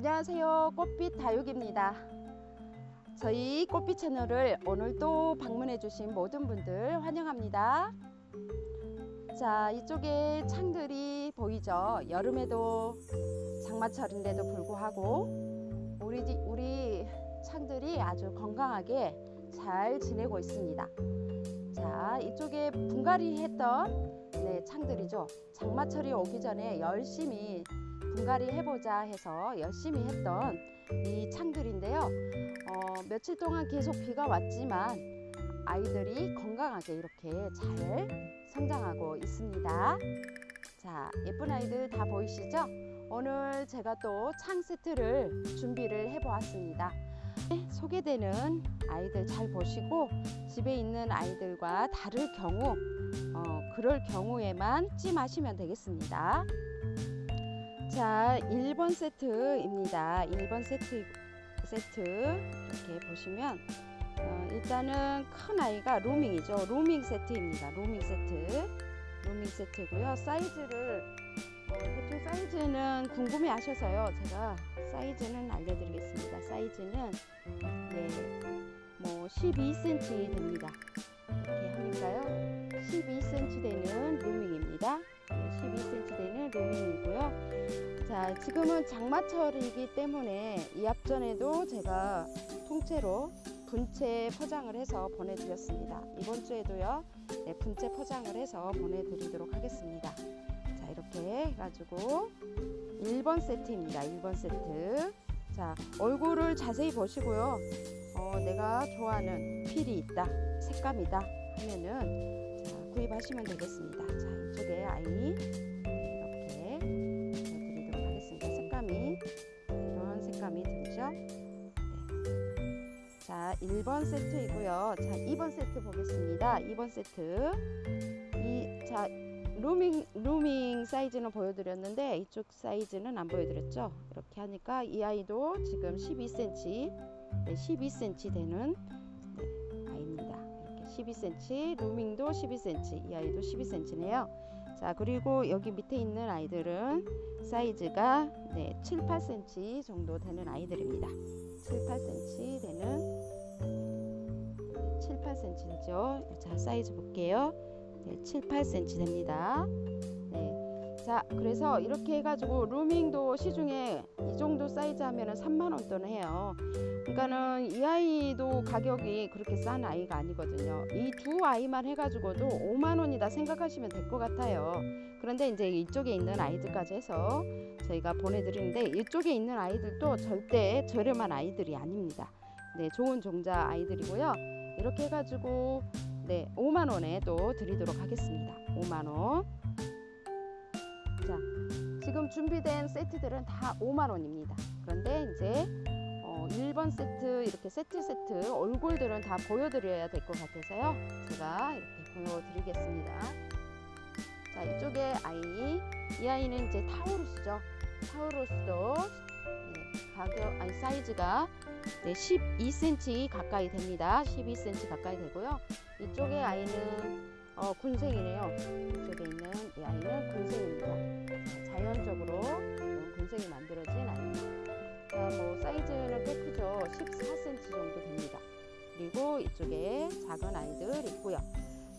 안녕하세요. 꽃빛 다육입니다. 저희 꽃빛 채널을 오늘도 방문해 주신 모든 분들 환영합니다. 자, 이쪽에 창들이 보이죠? 여름에도 장마철인데도 불구하고 우리, 지- 우리 창들이 아주 건강하게 잘 지내고 있습니다. 자, 이쪽에 분갈이 했던 네, 창들이죠. 장마철이 오기 전에 열심히 분갈이 해보자 해서 열심히 했던 이 창들인데요. 어, 며칠 동안 계속 비가 왔지만 아이들이 건강하게 이렇게 잘 성장하고 있습니다. 자, 예쁜 아이들 다 보이시죠? 오늘 제가 또 창 세트를 준비를 해보았습니다. 네, 소개되는 아이들 잘 보시고 집에 있는 아이들과 다를 경우 어, 그럴 경우에만 찜하시면 되겠습니다. 자, 1번 세트입니다. 1번 세트 세트 이렇게 보시면 어, 일단은 큰 아이가 로밍이죠. 로밍 세트입니다. 로밍 세트. 로밍 세트고요. 사이즈를 어, 대충 사이즈는 궁금해 하셔서요. 제가 사이즈는 알려드리겠습니다. 사이즈는 네, 뭐 12cm 됩니다. 이렇게 하니까요. 12cm 되는 로밍입니다. 네, 12cm 되는 로밍이고요. 자, 지금은 장마철이기 때문에 이 앞전에도 제가 통째로 분체 포장을 해서 보내드렸습니다. 이번 주에도요, 네, 분체 포장을 해서 보내드리도록 하겠습니다. 자, 이렇게 해가지고 1번 세트입니다. 1번 세트. 자, 얼굴을 자세히 보시고요. 어, 내가 좋아하는 필이 있다, 색감이다 하면은 자, 구입하시면 되겠습니다. 자, 이쪽에 아이 1번 세트이고요. 자, 2번 세트 보겠습니다. 2번 세트. 이, 자, 루밍, 루밍 사이즈는 보여드렸는데 이쪽 사이즈는 안 보여드렸죠? 이렇게 하니까 이 아이도 지금 12cm, 네, 12cm 되는 네, 아이입니다. 이렇게 12cm, 루밍도 12cm, 이 아이도 12cm네요. 자, 그리고 여기 밑에 있는 아이들은 사이즈가 네, 7, 8cm 정도 되는 아이들입니다. 7, 8cm 되는 7, 8cm죠. 자, 사이즈 볼게요. 네, 7, 8cm 됩니다. 네. 자, 그래서 이렇게 해가지고 루밍도 시중에 이 정도 사이즈 하면은 3만 원돈 해요. 그러니까는 이 아이도 가격이 그렇게 싼 아이가 아니거든요. 이 두 아이만 해가지고도 5만 원이다 생각하시면 될 것 같아요. 그런데 이제 이쪽에 있는 아이들까지 해서 저희가 보내드리는데 이쪽에 있는 아이들도 절대 저렴한 아이들이 아닙니다. 네, 좋은 종자 아이들이고요. 이렇게 해가지고 네, 5만 원에 또 드리도록 하겠습니다. 5만 원. 자, 지금 준비된 세트들은 다 5만 원입니다. 그런데 이제 어, 1번 세트 이렇게 세트 세트 얼굴들은 다 보여드려야 될 것 같아서요. 제가 이렇게 보여드리겠습니다. 자, 이쪽에 아이, 이 아이는 이제 타우루스죠. 타우루스도 네, 가격 아니 사이즈가 네, 12cm 가까이 됩니다. 12cm 가까이 되고요. 이쪽에 아이는 어, 군생이네요. 이쪽에 있는 이 아이는 군생입니다. 자, 자연적으로 군생이 만들어진 아이입니다. 자, 뭐 사이즈는 꽤 크죠. 14cm 정도 됩니다. 그리고 이쪽에 작은 아이들 있고요.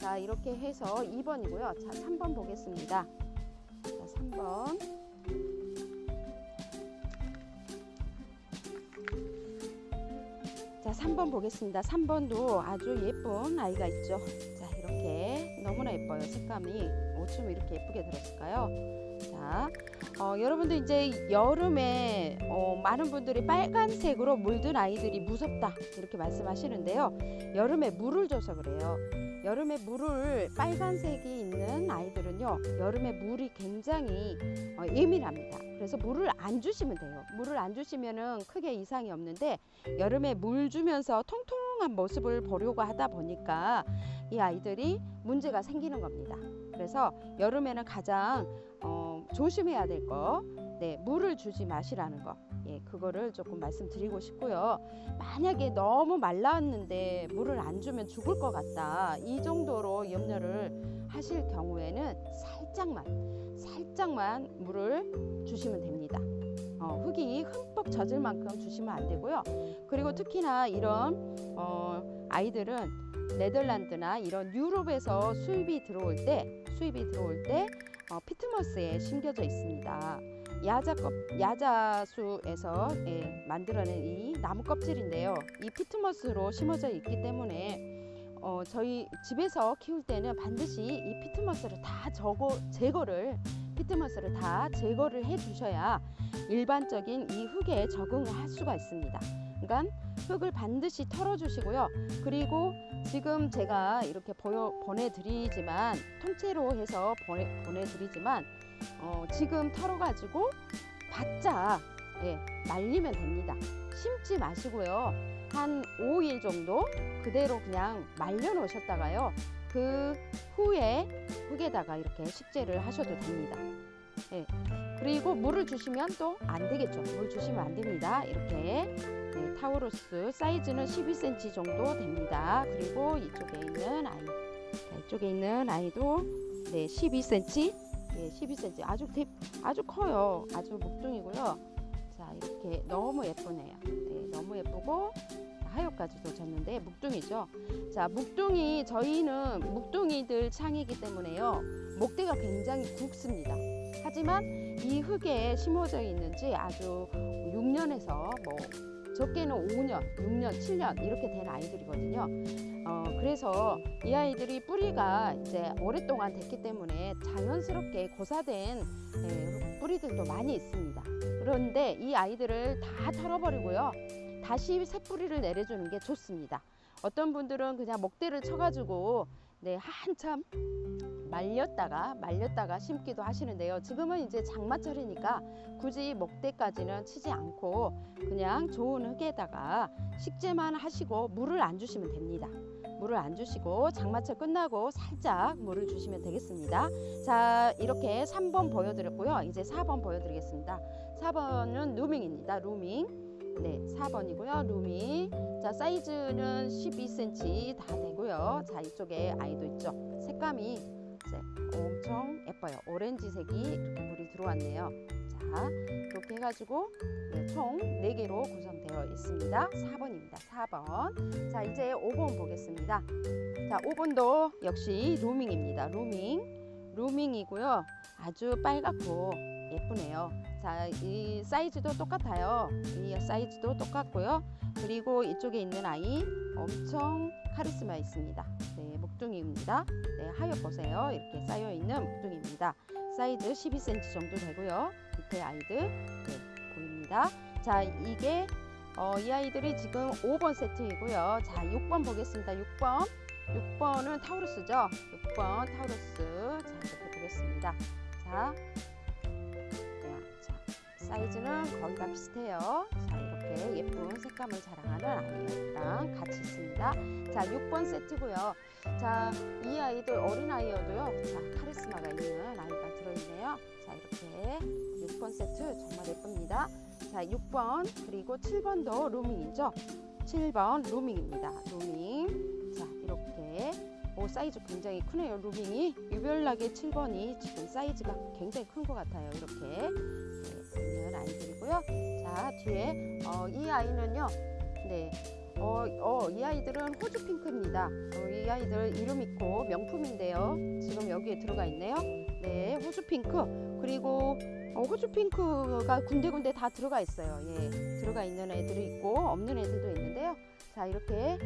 자, 이렇게 해서 2번이고요. 자, 3번 보겠습니다. 자, 3번. 3번 보겠습니다. 3번도 아주 예쁜 아이가 있죠. 자, 이렇게 너무나 예뻐요. 색감이 어쩜 이렇게 예쁘게 들었을까요? 자, 어, 여러분들 이제 여름에 어, 많은 분들이 빨간색으로 물든 아이들이 무섭다 이렇게 말씀하시는데요. 여름에 물을 줘서 그래요. 여름에 물을 빨간색이 있는 아이들은요, 여름에 물이 굉장히 어, 예민합니다. 그래서 물을 안 주시면 돼요. 물을 안 주시면은 크게 이상이 없는데 여름에 물 주면서 통통한 모습을 보려고 하다 보니까 이 아이들이 문제가 생기는 겁니다. 그래서 여름에는 가장 어, 조심해야 될 거, 네, 물을 주지 마시라는 거. 예, 그거를 조금 말씀드리고 싶고요. 만약에 너무 말랐는데 물을 안 주면 죽을 것 같다. 이 정도로 염려를 하실 경우에는 살짝만, 살짝만 물을 주시면 됩니다. 어, 흙이 흠뻑 젖을 만큼 주시면 안 되고요. 그리고 특히나 이런 어, 아이들은 네덜란드나 이런 유럽에서 수입이 들어올 때 수입이 들어올 때 어, 피트머스에 심겨져 있습니다. 야자 껍 야자수에서 예, 만들어낸 이 나무 껍질인데요. 이 피트머스로 심어져 있기 때문에 어, 저희 집에서 키울 때는 반드시 이 피트머스를 다 저거 제거를 피트머스를 다 제거를 해 주셔야 일반적인 이 흙에 적응을 할 수가 있습니다. 그러니까 흙을 반드시 털어 주시고요. 그리고 지금 제가 이렇게 보여, 보내드리지만 통째로 해서 보내, 보내드리지만 어, 지금 털어가지고 바짝 예, 말리면 됩니다. 심지 마시고요. 한 5일 정도 그대로 그냥 말려 놓으셨다가요. 그 후에 흙에다가 이렇게 식재를 하셔도 됩니다. 예. 그리고 물을 주시면 또 안 되겠죠. 물 주시면 안 됩니다. 이렇게 네, 타우루스 사이즈는 12cm 정도 됩니다. 그리고 이쪽에 있는 아이, 자, 이쪽에 있는 아이도 네 12cm, 네 12cm 아주 대, 아주 커요. 아주 목둥이고요. 자 이렇게 너무 예쁘네요. 네 너무 예쁘고 하엽까지도 졌는데 묵둥이죠. 자 묵둥이 저희는 묵둥이들 창이기 때문에요. 목대가 굉장히 굵습니다. 하지만 이 흙에 심어져 있는지 아주 6년에서 뭐 적게는 5년, 6년, 7년 이렇게 된 아이들이거든요. 어, 그래서 이 아이들이 뿌리가 이제 오랫동안 됐기 때문에 자연스럽게 고사된 예, 뿌리들도 많이 있습니다. 그런데 이 아이들을 다 털어버리고요. 다시 새 뿌리를 내려주는 게 좋습니다. 어떤 분들은 그냥 목대를 쳐가지고 네, 한참 말렸다가 말렸다가 심기도 하시는데요. 지금은 이제 장마철이니까 굳이 목대까지는 치지 않고 그냥 좋은 흙에다가 식재만 하시고 물을 안 주시면 됩니다. 물을 안 주시고 장마철 끝나고 살짝 물을 주시면 되겠습니다. 자, 이렇게 3번 보여드렸고요. 이제 4번 보여드리겠습니다. 4번은 루밍입니다. 루밍. 네, 4번이고요. 루밍. 자, 사이즈는 12cm 다 되고요. 자, 이쪽에 아이도 있죠. 색감이 이제 엄청 예뻐요. 오렌지색이 물이 들어왔네요. 자, 이렇게 해가지고 네, 총 4개로 구성되어 있습니다. 4번입니다. 4번. 자, 이제 5번 보겠습니다. 자, 5번도 역시 루밍입니다. 루밍. 루밍이고요. 아주 빨갛고 예쁘네요. 자, 이 사이즈도 똑같아요. 이 사이즈도 똑같고요. 그리고 이쪽에 있는 아이 엄청 카리스마 있습니다. 네, 목둥이입니다. 네, 하여 보세요. 이렇게 쌓여 있는 목둥이입니다. 사이즈 12cm 정도 되고요. 밑에 아이들 네, 보입니다. 자, 이게 어, 이 아이들이 지금 5번 세트이고요. 자, 6번 보겠습니다. 6번. 6번은 타우루스죠. 6번 타우루스. 자, 이렇게 보겠습니다. 자, 네, 자, 사이즈는 거의 다 비슷해요. 자, 이렇게 예쁜 색감을 자랑하는 아이랑 같이 있습니다. 자, 6번 세트고요. 자, 이 아이들 어린 아이여도요. 자, 카리스마가 있는 아이가 들어있네요. 자, 이렇게 6번 세트 정말 예쁩니다. 자, 6번 그리고 7번도 루밍이죠. 7번 루밍입니다. 루밍. 자, 이렇게 오 사이즈 굉장히 크네요. 루밍이 유별나게 7번이 지금 사이즈가 굉장히 큰 것 같아요. 이렇게 네, 아이들이고요. 자, 뒤에 어, 이 아이는요. 네. 어, 어, 이 아이들은 호주 핑크입니다. 어, 이 아이들 이름 있고 명품인데요. 지금 여기에 들어가 있네요. 네, 호주 핑크. 그리고 어, 호주 핑크가 군데군데 다 들어가 있어요. 예, 들어가 있는 애들이 있고 없는 애들도 있는데요. 자, 이렇게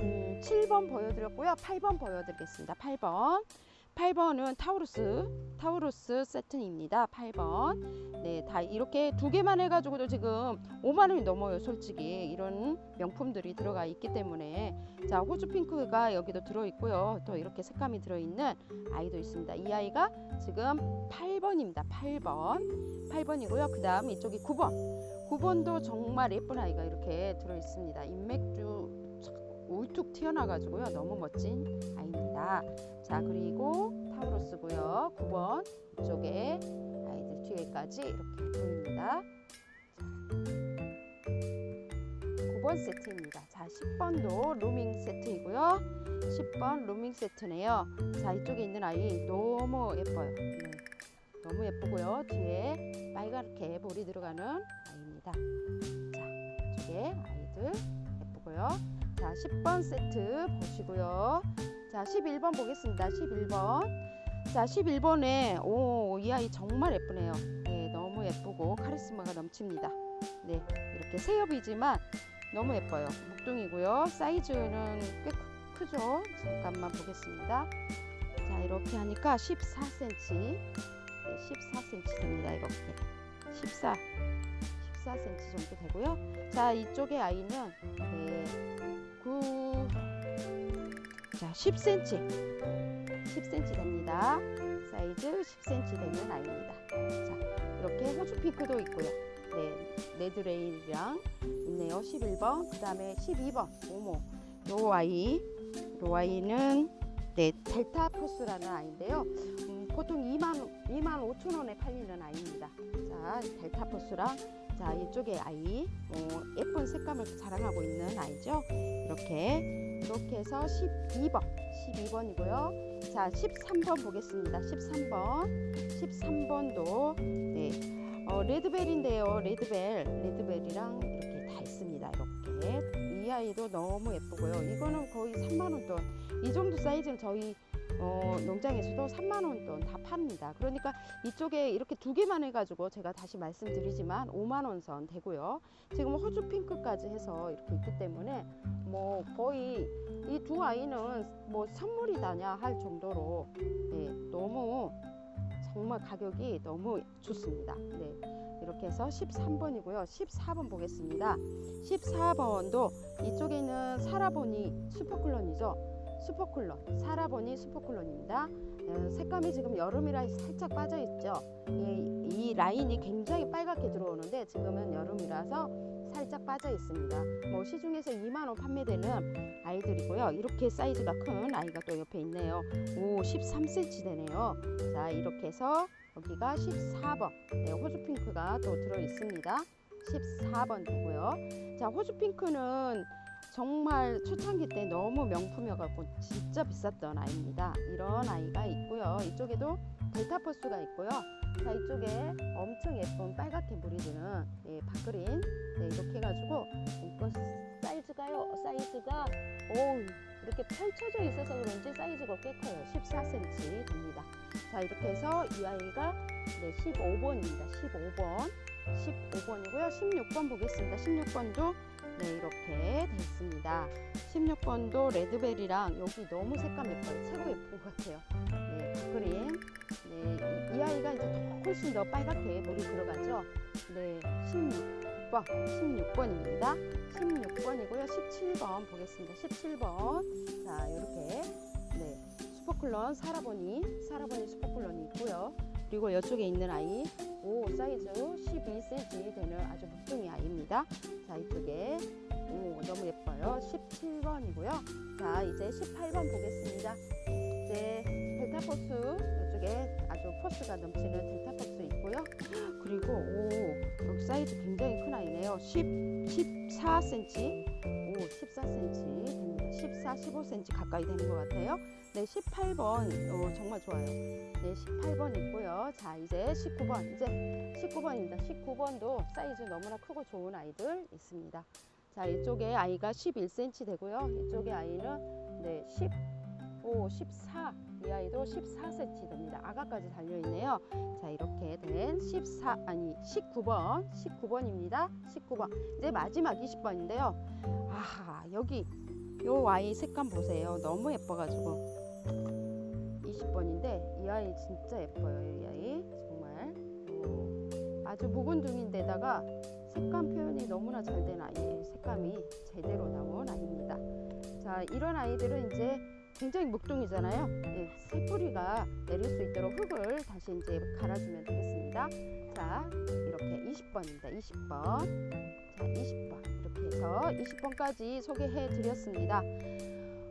음, 7번 보여드렸고요. 8번 보여드리겠습니다. 8번. 8번은 타우루스, 타우루스 세트입니다. 8번. 네, 다 이렇게 두 개만 해가지고도 지금 5만 원이 넘어요. 솔직히 이런 명품들이 들어가 있기 때문에 자 호주 핑크가 여기도 들어 있고요. 또 이렇게 색감이 들어 있는 아이도 있습니다. 이 아이가 지금 8번입니다. 8번, 8번이고요. 그 다음 이쪽이 9번. 9번도 정말 예쁜 아이가 이렇게 들어 있습니다. 인맥주 울툭 튀어나가지고요. 너무 멋진 아이입니다. 자 그리고 타우로스고요. 9번 이쪽에 아이들 뒤에까지 이렇게 보입니다. 자, 9번 세트입니다. 자 10번도 루밍 세트이고요. 10번 루밍 세트네요. 자 이쪽에 있는 아이 너무 예뻐요. 네, 너무 예쁘고요. 뒤에 빨갛게 볼이 들어가는 아이입니다. 자, 이쪽에 아이들 예쁘고요. 자, 10번 세트 보시고요. 자, 11번 보겠습니다. 11번. 자, 11번에 오, 이 아이 정말 예쁘네요. 네, 너무 예쁘고 카리스마가 넘칩니다. 네, 이렇게 새엽이지만 너무 예뻐요. 묵둥이고요. 사이즈는 꽤 크, 크죠? 잠깐만 보겠습니다. 자, 이렇게 하니까 14cm. 네, 14cm 됩니다. 이렇게. 14. 14cm 정도 되고요. 자, 이쪽의 아이는 네, 9 자, 10cm. 10cm 됩니다. 사이즈 10cm 되는 아이입니다. 자, 이렇게 호주 핑크도 있고요. 네, 레드레일이랑 있네요. 11번, 그 다음에 12번. 오모. 요 아이, 요 아이는 네, 델타 포스라는 아이인데요. 음, 보통 2만 2만 5천 원에 팔리는 아이입니다. 자, 델타 포스랑 자 이쪽에 아이 어, 예쁜 색감을 자랑하고 있는 아이죠. 이렇게 이렇게 해서 12번, 12번이고요. 자, 13번 보겠습니다. 13번, 13번도 네, 어, 레드벨인데요. 레드벨, 레드벨이랑 이렇게 다 있습니다. 이렇게 이 아이도 너무 예쁘고요. 이거는 거의 3만 원 돈. 이 정도 사이즈는 저희 어, 농장에서도 3만 원돈 다 팝니다. 그러니까 이쪽에 이렇게 두 개만 해가지고 제가 다시 말씀드리지만 5만 원 선 되고요. 지금 호주 핑크까지 해서 이렇게 있기 때문에 뭐 거의 이 두 아이는 뭐 선물이다냐 할 정도로 네, 너무 정말 가격이 너무 좋습니다. 네. 이렇게 해서 13번이고요. 14번 보겠습니다. 14번도 이쪽에 있는 사라보니 슈퍼클론이죠. 슈퍼클론, 사라보니 슈퍼클론입니다. 어, 색감이 지금 여름이라 살짝 빠져 있죠. 이, 이 라인이 굉장히 빨갛게 들어오는데 지금은 여름이라서 살짝 빠져 있습니다. 뭐 시중에서 2만 원 판매되는 아이들이고요. 이렇게 사이즈가 큰 아이가 또 옆에 있네요. 오, 13cm 되네요. 자, 이렇게 해서 여기가 14번. 네, 호주 핑크가 또 들어 있습니다. 14번 되고요. 자, 호주 핑크는 정말 초창기 때 너무 명품이어갖고 진짜 비쌌던 아이입니다. 이런 아이가 있고요. 이쪽에도 델타포스가 있고요. 자 이쪽에 엄청 예쁜 빨갛게 물이 드는 예, 박그린 네, 이렇게 해가지고 이거 사이즈가요. 사이즈가 오 이렇게 펼쳐져 있어서 그런지 사이즈가 꽤 커요. 14cm 됩니다. 자 이렇게 해서 이 아이가 네, 15번입니다. 15번 15번이고요. 16번 보겠습니다. 16번도 네 이렇게 돼 있습니다. 16번도 레드벨이랑 여기 너무 색감 예뻐요. 최고 예쁜 것 같아요. 네 그린 네, 이, 이 아이가 이제 더 훨씬 더 빨갛게 물이 들어가죠. 네 16번 16번입니다. 16번이고요. 17번 보겠습니다. 17번. 자 이렇게. 네 슈퍼클론 사라보니 사라보니 슈퍼클론이 있고요 그리고 이쪽에 있는 아이 오 사이즈 12cm 되는 아주 묵둥이 아이입니다. 자 이쪽에 오 너무 예뻐요. 17번이고요. 자 이제 18번 보겠습니다. 이제 델타 포스 이쪽에 아주 포스가 넘치는 델타 포스 있고요. 그리고 오 여기 사이즈 굉장히 큰 아이네요. 10 14cm 오 14cm 됩니다. 14 15cm 가까이 되는 것 같아요. 네 18번 어, 정말 좋아요. 네 18번 있고요. 자 이제 19번 이제 19번입니다. 19번도 사이즈 너무나 크고 좋은 아이들 있습니다. 자 이쪽에 아이가 11cm 되고요. 이쪽에 아이는 네 15, 14. 이 아이도 14cm 됩니다. 아가까지 달려 있네요. 자 이렇게 된 14 아니 19번 19번입니다. 19번 이제 마지막 20번인데요. 아 여기 요 아이 색감 보세요. 너무 예뻐가지고 20번인데 이 아이 진짜 예뻐요. 이 아이 정말 어, 아주 묵은 둥인데다가 색감 표현이 너무나 잘 된 아이예요. 색감이 제대로 나온 아이입니다. 자 이런 아이들은 이제 굉장히 묵둥이잖아요. 예, 새뿌리가 내릴 수 있도록 흙을 다시 이제 갈아주면 되겠습니다. 자 이렇게 20번입니다. 20번 자 20번 이렇게 해서 20번까지 소개해 드렸습니다.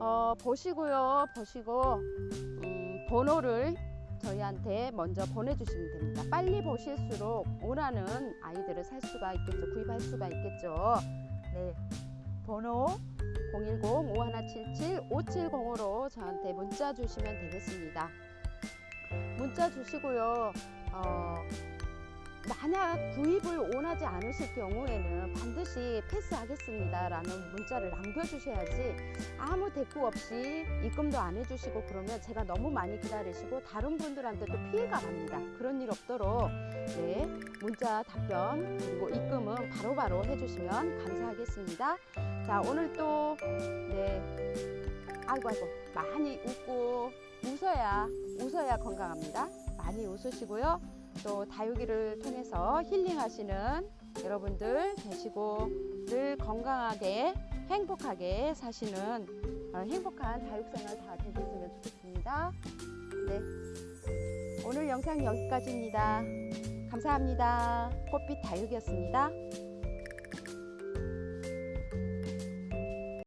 어, 보시고요. 보시고 음, 번호를 저희한테 먼저 보내주시면 됩니다. 빨리 보실수록 원하는 아이들을 살 수가 있겠죠. 구입할 수가 있겠죠. 네, 번호 010-5177-5705로 저한테 문자 주시면 되겠습니다. 문자 주시고요. 어, 만약 구입을 원하지 않으실 경우에는 반드시 패스하겠습니다 라는 문자를 남겨주셔야지 아무 대꾸 없이 입금도 안 해주시고 그러면 제가 너무 많이 기다리시고 다른 분들한테도 피해가 갑니다. 그런 일 없도록 네, 문자 답변 그리고 입금은 바로 바로 해주시면 감사하겠습니다. 자 오늘 또 네. 아이고 아이고 많이 웃고 웃어야 웃어야 건강합니다. 많이 웃으시고요. 또 다육이를 통해서 힐링하시는 여러분들 되시고 늘 건강하게 행복하게 사시는 어, 행복한 다육생활 다 되셨으면 좋겠습니다. 네. 오늘 영상 여기까지입니다. 감사합니다. 꽃빛 다육이었습니다.